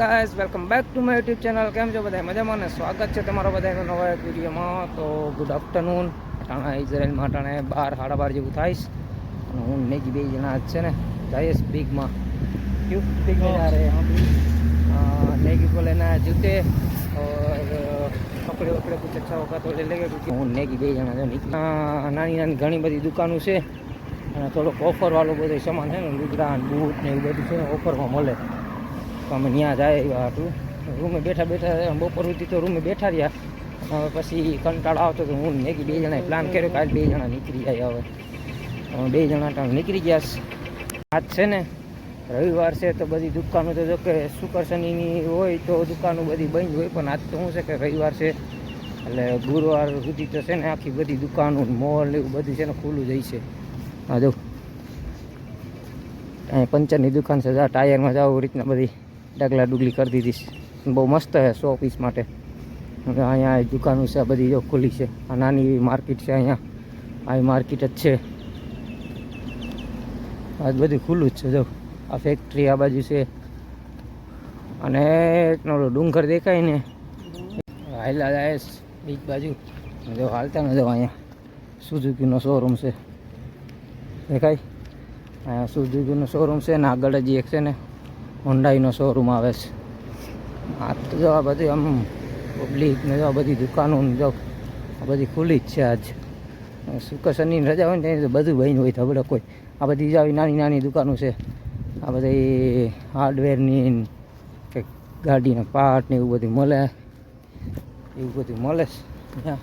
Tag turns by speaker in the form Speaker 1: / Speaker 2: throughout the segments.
Speaker 1: Guys welcome back to my YouTube channel. કેમ છો બધા મજામાં ને? સ્વાગત છે તમારા બધાનો નવા એક વિડીયોમાં. તો ગુડ આફ્ટરનૂન ટાણા ઇઝરાયલમાં ટાણે બાર સાડા બાર જેવું થાય અને હું નેગી બે જણા જ છે ને. જઈશ બિગમાં ક્યું? બિગ મેગી કો લેના જૂતે. કપડે વપડે કુછ અચ્છા વખત તો લે લેગે હું નેગી બે જણા છે નાની નાની ઘણી બધી દુકાનો છે. અને થોડોક ઓફરવાળો બધો સામાન છે ને લુગડા બૂટ ને એવું બધું છે ને ઓફરમાં મળે. અમે ત્યાં જાય એવા હતું રૂમે બેઠા બેઠા બપોર સુધી તો રૂમે બેઠા રહ્યા. હવે પછી કંટાળો આવતો તો હું મેગી બે જણાએ પ્લાન કર્યો કાલે બે જણા નીકળી જાય હવે. બે જણા ત્યાં નીકળી ગયા. આજ છે ને, રવિવાર છે તો બધી દુકાનો તો જો કે શુક્ર શનિની હોય તો દુકાનો બધી બંધ હોય, પણ આજ તો શું છે કે રવિવાર છે. એટલે ગુરુવાર સુધી તો છે ને આખી બધી દુકાનો મોલ એવું બધું છે ને ખુલ્લું જાય છે. હા જો અહીં પંચરની દુકાન છે, જા, ટાયરમાં જાવ રીતના બધી. ડગલા ડુગલી કરી દીધી બહુ મસ્ત છે સો પીસ માટે અહીંયા દુકાનો છે બધી જો ખુલ્લી છે. આ નાની એવી માર્કેટ છે અહીંયા. આ માર્કેટ જ છે. આ બધું ખુલ્લું જ છે, જો. આ ફેક્ટરી આ બાજુ છે. અને એકનો ડુંગર દેખાય ને. હાયલા જાય બીજ બાજુ. જો હાલતા ન જો અહીંયા. સુઝુકીનો શોરૂમ છે. દેખાય? અહીંયા સુઝુકીનો શોરૂમ છે ને આગળ જ એક છે ને. હોન્ડાઈનો શોરૂમ આવે છે. આ તો જો આ બધી આમ પબ્લિક ને આ બધી દુકાનો જો આ બધી ખુલ્લી જ છે આજ. શુક્ર શનિની રજા હોય ને ત્યાં બધું બહેન હોય ધબડે કોઈ. આ બધી આવી નાની નાની દુકાનો છે. આ બધી હાર્ડવેરની કે ગાડીના પાર્ટ ને એવું બધું મળે. એવું બધું મળે છે.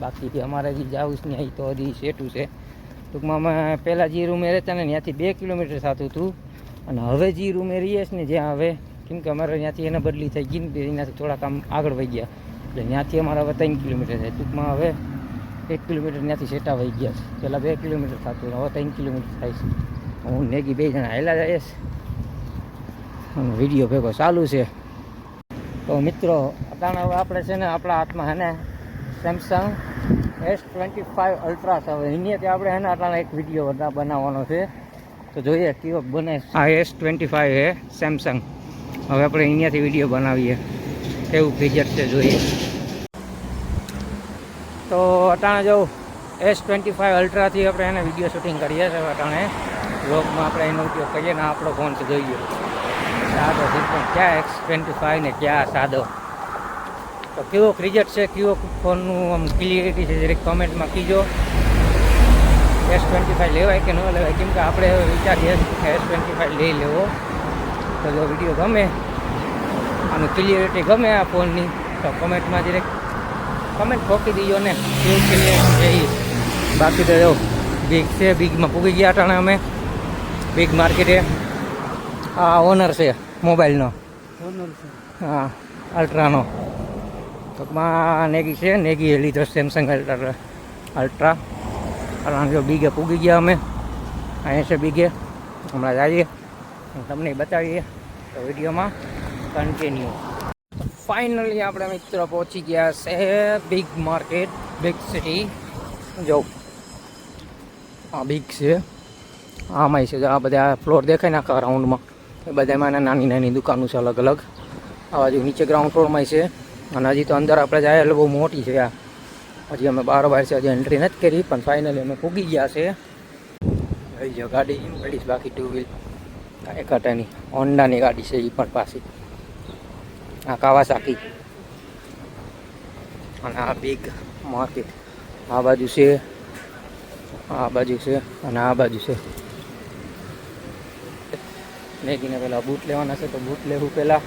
Speaker 1: બાકી અમારે જે જાવું છે ત્યાં તો હજી સેટું છે. ટૂંકમાં અમે પહેલાં જે રૂમે રહેતા ને ત્યાંથી બે કિલોમીટર થતું હતું. અને હવે જે રૂમે રહીએ છીએ ને જ્યાં હવે, કેમ કે અમારે ત્યાંથી એને બદલી થઈ ગઈ ને ત્યાંથી થોડાક આમ આગળ વહી ગયા. એટલે ત્યાંથી અમારા હવે ત્રણ કિલોમીટર થાય. ટૂંકમાં હવે એક કિલોમીટર ત્યાંથી સેટા વહી ગયા છે. પહેલાં બે કિલોમીટર થતું હવે ત્રણ કિલોમીટર થાય છે. હું નેગી બે જણા હાલ્યા જઈશ વીડિયો ભેગો ચાલુ છે. તો મિત્રો અત્યારે હવે આપણે છે ને, આપણા હાથમાં હેને Samsung S twenty five ultra છે. હવે અહીંયાથી આપણે હેને અત્યારે એક વીડિયો બનાવવાનો છે. તો જોઈએ કેવો બને. આ એસ ટ્વેન્ટી ફાઇવ છે સેમસંગ હવે આપણે અહીંયાથી વીડિયો બનાવીએ. કેવું ફીચર છે જોઈએ. તો અટાણે જો, એસ ટ્વેન્ટી ફાઇવ અલ્ટ્રાથી આપણે એને વીડિયો શૂટિંગ કરીએ છીએ અટાણે. બ્લોગમાં આપણે એનો ઉપયોગ કરીએ ને આપણો ફોન છે જોઈએ. સાદો સિસ્ટમ ક્યાં એક્સ ટ્વેન્ટી ફાઇવ ને ક્યાં સાદો? તો કેવો રિઝલ્ટ છે, કેવો ફોનનું આમ ક્લિયરિટી છે, જરીક કોમેન્ટમાં કીજો. એસ ટ્વેન્ટી ફાઇવ લેવાય કે ન લેવાય કેમ કે આપણે વિચારીએ કે એસ ટ્વેન્ટી ફાઇવ લઈ લેવો. તો જો વીડિયો ગમે આનું ક્લિયરિટી ગમે આ ફોનની તો કમેન્ટમાં જરીક કમેન્ટ ફોકી દીજો ને કેવું ક્લિયરિટી છે. બાકી તો જો બિગ છે બિગમાં પૂગી ગયા ટાણે અમે. બિગ માર્કેટે આ ઓનર છે મોબાઈલનો હા અલ્ટ્રાનો ટૂંકમાં નેગી છે નેગી એ લીધો સેમસંગ અલ્ટ્રા અલ્ટ્રા કારણ કે બીગે પૂગી ગયા અમે. અહીંયા છે બીગે હમણાં જઈએ તમને બતાવીએ તો વિડીયોમાં કન્ટિન્યુ ફાઇનલી આપણે મિત્રો પહોંચી ગયા છે બિગ માર્કેટ બિગ સિટી જો. આ બિગ છે. આમાંય છે આ બધા ફ્લોર દેખાય ને આખા રાઉન્ડમાં એ બધામાં નાની નાની દુકાનો છે અલગ અલગ. આ બાજુ નીચે ગ્રાઉન્ડ ફ્લોરમાંય છે. અને હજી તો અંદર આપણે જાય એટલે બહુ મોટી છે આ. હજી અમે બાર બાર છે, હજી એન્ટ્રી નથી કરી, પણ ફાઇનલી અમે પૂગી ગયા છે. લઈ જાઓ ગાડી પડી બાકી ટુ વ્હીલ એકાટાની હોન્ડાની ગાડી છે એ પણ પાછી. આ કાવાસાકી અને આ બિગ માર્કેટ આ બાજુ છે. આ બાજુ છે અને આ બાજુ છે. મેગીને પહેલાં બૂટ લેવાના છે, તો બૂટ લેવું પહેલાં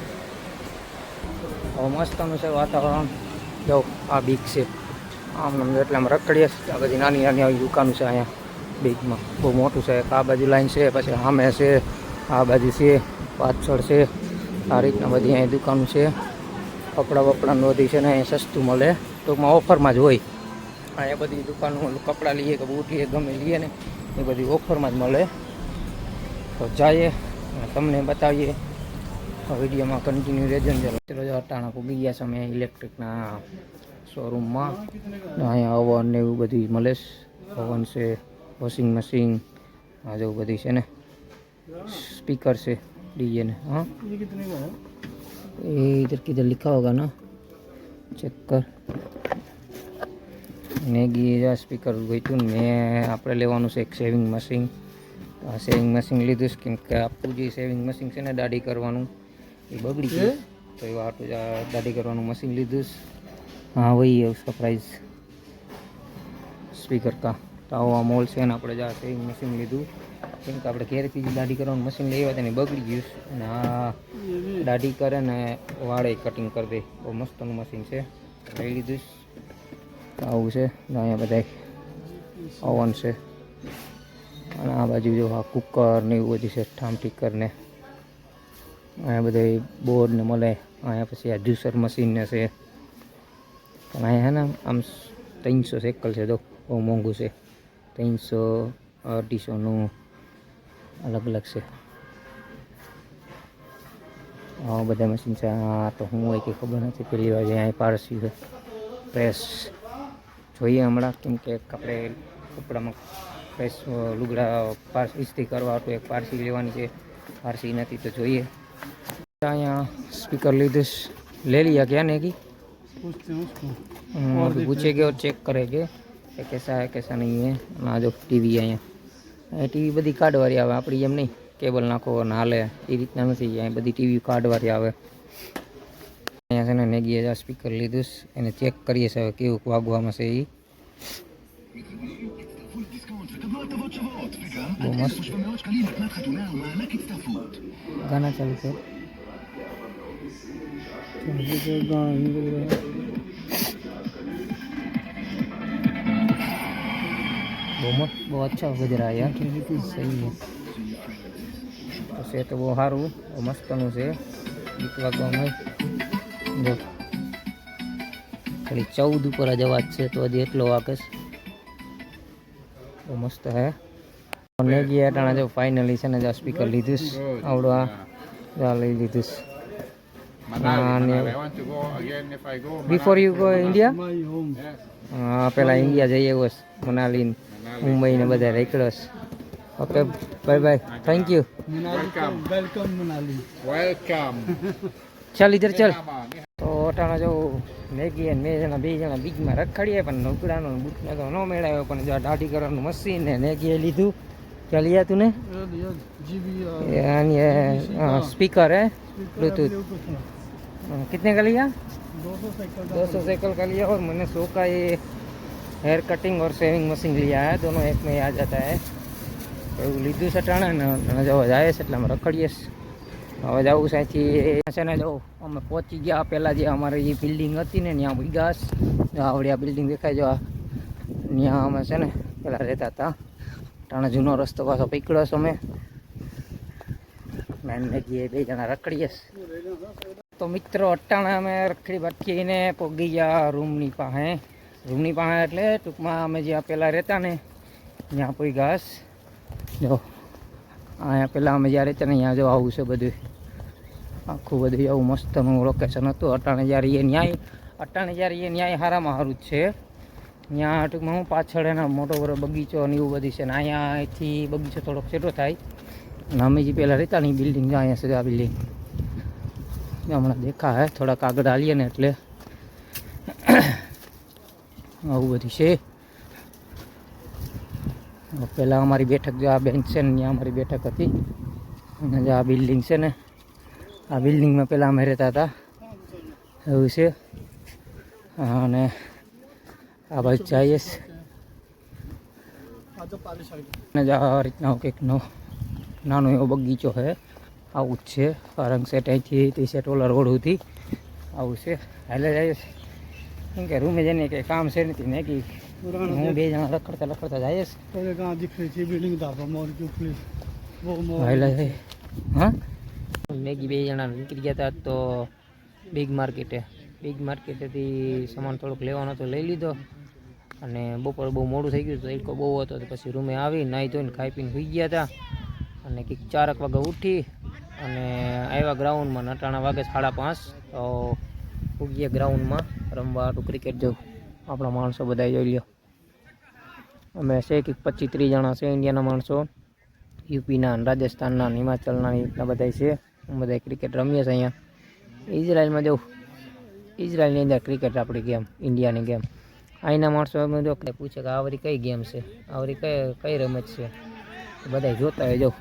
Speaker 1: હવે મસ્તનું છે વાતાવરણ. જો આ બીક છે. આમ નમ એટલે આમ રખડીએ. આ બધી નાની નાની આવી દુકાનો છે અહીંયા, બીગમાં. બહુ મોટું છે. આ બાજુ લાઈન છે, પછી સામે છે, આ બાજુ છે, પાછળ છે. આ રીતના બધી અહીંયા દુકાનો છે. કપડાં વપડાનું બધી છે ને અહીંયા સસ્તું મળે. ટૂંકમાં ઓફરમાં જ હોય. અહીંયા બધી દુકાનો કપડાં લઈએ કે બૂટ લઈએ, ગમે લઈએ ને, એ બધી ઓફરમાં જ મળે. તો જઈએ તમને બતાવીએ. વિડીયોમાં કન્ટિન્યુ રેજન મિત્રો, જો અટાણા પૂગી ગયા છે, અમે ઇલેક્ટ્રિકના શોરૂમમાં અહીંયા ઓવન ને એવું બધું મળે છે ઓવન છે વોશિંગ મશીન આ જેવું બધી છે ને સ્પીકર છે ડીજે ને હા ये इधर किधर लिखा होगा ना चेक कर નેગી સ્પીકર ગોઈતું ને મેં આપણે લેવાનું છે એક સેવિંગ મશીન તો આ સેવિંગ મશીન લીધું છે કેમ કે આપણું જે સેવિંગ મશીન છે ને દાઢી કરવાનું એ બગડી ગયું તો એવા હાટું જ આ દાઢી કરવાનું મશીન લીધું છે હા વહી उसका प्राइस સ્પીકર કા તો આવો આ મોલ છે ને આપણે જ આ સેવિંગ મશીન લીધું કેમ કે આપણે ઘેરથી જે દાઢી કરવાનું મશીન લેવા તેને બગડી ગયું છે અને આ દાઢી કરે ને વાળે કટિંગ કરી દે બહુ મસ્તનું મશીન છે લઈ લીધું છે. તો આવું છે ને અહીંયા બધા ઓવન છે અને આ બાજુ જો આ કુકર ને એવું બધું છે ઠામ ઠીકર ને અહીંયા બધા બોર્ડ ને મળે અહીંયા પછી આ જ્યુસર મશીન ને છે है ना हम तीन सौ से कल से दो वो मोंगू से तीन सौ और ढी सौ अलग अलग से और बदा मशीन से हाँ तो हूँ एक खबर नहीं पहली बार जहाँ पारसी प्रेस जो है हम कम के कपड़े कपड़ा में प्रेस लुगड़ा पारस इस्त्री करवा तो एक पारसी लेवा पारसी नहीं तो जो है स्पीकर लीधे ले लिया क्या नहीं कि
Speaker 2: पूछते हैं उसको
Speaker 1: हम्म, अभी पूछेंगे और चेक करेंगे कि कैसा है कैसा नहीं है અને આ જો ટીવી અહીંયા અહીં ટીવી બધી કાર્ડવાળી આવે આપણી એમ નહીં કેબલ નાખો અને હાલે એ રીતના નથી અહીં બધી ટીવી કાર્ડવાળી આવે અહીંયા છે ને નેગીએ આ સ્પીકર લીધું છે. એને ચેક કરીએ છે હવે કેવું વાગવામાં છે એ બહુ મસ્ત ગાના ચાલુ છે બહુ મસ્ત બહુ અચ્છા બજ रहा है यार सही है તો છે તો બહુ સારું બહુ મસ્તનું છે ગીત વાગવામાં જો ખાલી ચૌદ ઉપર જ અવાજ છે તો હજી એટલો વાગે છે બહુ મસ્ત હે ને ગયા અટાણા જો ફાઇનલી છે ને જો સ્પીકર લીધું છે આવડો આ જો આ લઈ લીધું બિફોર યુ ગો ઇન્ડિયા હા પેલા ઇન્ડિયા જઈએ બસ મનાલી મુંબઈ ને બધા records okay bye bye thank
Speaker 2: you
Speaker 3: welcome
Speaker 2: Manali
Speaker 3: welcome
Speaker 1: ચાલ ઇધર ચાલ. તો અટાણા જવું મેગી અને મેં જણા બે જણા બીજમાં રખાડીએ પણ નોકડાનો બુટને તો ન મેળાયો પણ જો દાઢી કરવાનું મશીન ને મેગીએ લીધું. ક્યાં લીધા તું
Speaker 2: ને? સ્પીકર હે બ્લુટુથ
Speaker 1: ये यानी ये स्पीकर है
Speaker 2: speaker
Speaker 1: ब्लूटूथ
Speaker 2: Bluetooth है.
Speaker 1: हाँ, कितने का लिया
Speaker 2: दो सौ साइकिल
Speaker 1: दो सौ साइकिल का लिया और मैंने सौ का ये हेयर कटिंग और सेविंग मशीन लिया है दोनों एक में ही आ जाता है તો એવું લીધું છે ટાણે ને અને જો જાય છે એટલે અમે રખડીએ છે હવે જવું છે અહીંથી છે ને જો અમે પહોંચી ગયા પહેલાં જે અમારે જે બિલ્ડિંગ હતી ને ત્યાં ભીગાસ આવડી આ બિલ્ડિંગ દેખાય જો આ ત્યાં અમે છે ને પહેલાં રહેતા હતા ટાણે જૂનો રસ્તો પાછો પકડ્યો છે અમે મેન મેગી બે જણા રખડીએ છે તો મિત્રો, અટાણા અમે રખડી ભટકીને પોગી ગયા રૂમની પાસે. રૂમની પાસે એટલે ટૂંકમાં અમે જ્યાં પહેલાં રહેતા ને, ત્યાં કોઈ ઘાસ. જો, અહીંયા પહેલાં અમે જ્યાં રહેતા ને ત્યાં જો આવું છે બધું. આખું બધું એવું મસ્તનું લોકેશન હતું. અટાણે જ્યારે એ ન્યાય, અટાણે જ્યારે એ ન્યાય હારામાં સારું જ છે. ત્યાં ટૂંકમાં હું પાછળ એના મોટો મોટો બગીચો ને એવું બધું છે ને અહીંયા અહીંથી બગીચો થોડોક છેટો થાય. અને અમે જે પહેલાં રહેતા ને બિલ્ડિંગ અહીંયા સુધી આ બિલ્ડિંગ હમણાં દેખા હે થોડાક આગળ હાલીએ ને એટલે. આવું બધું છે. પહેલાં અમારી બેઠક જો આ બેન્ચ છે ને, ત્યાં અમારી બેઠક હતી. અને જો આ બિલ્ડિંગ છે ને, આ બિલ્ડિંગમાં પહેલાં અમે રહેતા હતા. એવું છે. અને આ બાજુ જઈએ અને આ રીતના કંઈક નાનો એવો બગીચો છે. આવું જ છે. અરંગ સેટ અહીંથી તે સેટ રોડ સુધી આવું છે. હાલે જાય છે. કેમ કે રૂમે જઈને કંઈ કામ છે નથી ને કે હું બે જણા લખડતા લખડતા જાય છે. હા? મેગી બે જણા નીકળી ગયા હતા તો બિગ માર્કેટે બિગ માર્કેટેથી સામાન થોડોક લેવાનો હતો લઈ લીધો. અને બપોર બહુ મોડું થઈ ગયું તો તડકો બહુ હતો તો પછી રૂમે આવી નાહી ધોઈને ખાઈ પીને સુઈ ગયા હતા. અને કંઈક ચારક વાગે ઉઠી અને આવ્યા ગ્રાઉન્ડમાં નટાણા વાગે સાડા પાંચ, તો ઉગીએ ગ્રાઉન્ડમાં રમવા હાટું ક્રિકેટ જો આપણા માણસો બધા જોઈ લો અમે છે કે પચીસ, ત્રીસ જણા છે ઇન્ડિયાના માણસો. યુપીના રાજસ્થાનના હિમાચલના રીતના બધા છે. બધા ક્રિકેટ રમીએ છીએ અહીંયા. ઇઝરાયલમાં જવું ઇઝરાયલની અંદર ક્રિકેટ આપણી ગેમ, ઇન્ડિયાની ગેમ. અહીંના માણસો જો પૂછે કે આવરી કઈ ગેમ છે? આવરી કઈ કઈ રમત છે? બધા જોતા હોય જો.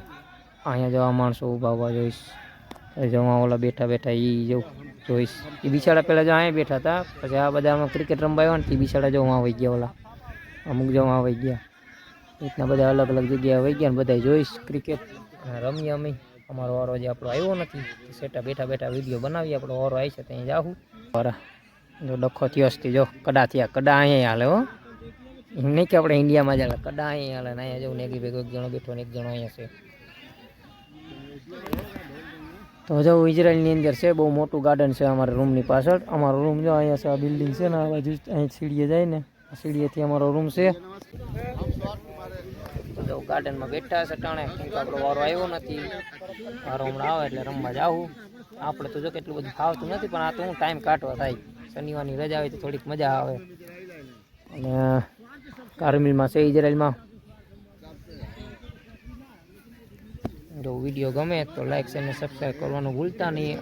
Speaker 1: અહીંયા જવા માણસો ઊભા ઊભા જોઈશ. જવા ઓલા બેઠા બેઠા એ જો જોઈશ. એ બિચારા પહેલાં જો અહીંયા બેઠા હતા, પછી આ બધા આમાં ક્રિકેટ રમવા આવ્યા ને તે બિચારા જો આવી ગયા ઓલા. અમુક જો આવી ગયા. રીતના બધા અલગ અલગ જગ્યાએ વહી ગયા ને બધા જોઈશ ક્રિકેટ અને રમીએ અમે. અમારો વારો જે આપણો આવ્યો નથી. સેટા બેઠા બેઠા વીડિયો બનાવીએ. આપણો વારો આવી છે ત્યાં જાઉં બરા જો ડખો થયો છે જો. કડા થયા. કડા અહીંયા હાલે હો. એમ નહીં કે આપણે ઇન્ડિયામાં જ હાલે. કડા અહીંયા હાલે ને અહીંયા જવું ને એક ભેગો એક જણો બેઠો ને એક જણો અહીંયા છે. તો જો ઇઝરાયલની અંદર છે, બહુ મોટું ગાર્ડન છે અમારા રૂમની પાછળ. અમારો રૂમ જો અહીંયા છે, આ બિલ્ડિંગ છે ને, આ બાજુ અહીં સીડીએ જાય ને સીડીએથી અમારો રૂમ છે. તો ગાર્ડનમાં બેઠા છે ટાણે આપણો વારો આવ્યો નથી. વારો હમણાં આવે એટલે રમવા જાવું. આપણે તો જો કેટલું બધું ફાવતું નથી, પણ આ તો હું ટાઈમ કાઢવા થાય. શનિવારની રજા હોય તો થોડીક મજા આવે. અને કારમિલમાં છે ઇઝરાયલમાં જો વીડિયો ગમે તો લાઈક અને સબસ્ક્રાઈબ કરવાનું ભૂલતા નહીં.